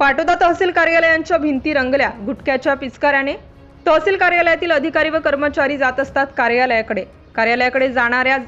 पाटोदा तहसील कार्यालयांच्या भिंती रंगल्या गुटख्याच्या पिचकाऱ्याने. तहसील कार्यालयातील अधिकारी व कर्मचारी जात असतात कार्यालयाकडे. कार्यालयाकडे जाणाऱ्या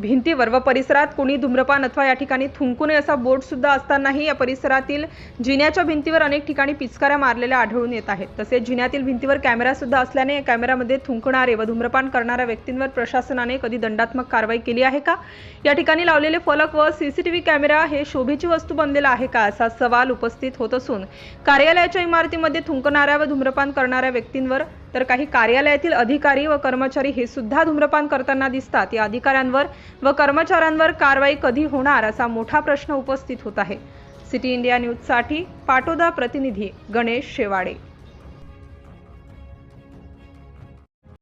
भिंतीवर व परिसरात कोणी धूम्रपान अथवा या ठिकाणी थुंकू नये असा बोर्ड सुद्धा असतानाही या परिसरातील जिन्याच्या भिंतीवर अनेक ठिकाणी पिचकाऱ्या मारलेल्या आढळून येत आहेत. तसेच जिन्यातील भिंतीवर कॅमेरा सुद्धा असल्याने या कॅमेऱ्यामध्ये थुंकणारे व धूम्रपान करणाऱ्या व्यक्तींवर प्रशासनाने कधी दंडात्मक कारवाई केली आहे का? या ठिकाणी लावलेले फलक व सीसीटीव्ही कॅमेरा हे शोभेची वस्तू बनलेला आहे का? असा सवाल उपस्थित होत असून कार्यालयाच्या इमारतीमध्ये थुंकणाऱ्या व धूम्रपान करणाऱ्या व्यक्तींवर तर काही कार्यालयातील अधिकारी व कर्मचारी हे सुद्धा धूम्रपान करताना दिसतात. या अधिकाऱ्यांवर व कर्मचाऱ्यांवर कारवाई कधी होणार असा मोठा प्रश्न उपस्थित होत आहे. सिटी इंडिया न्यूजसाठी पाटोदा प्रतिनिधी गणेश शेवाडे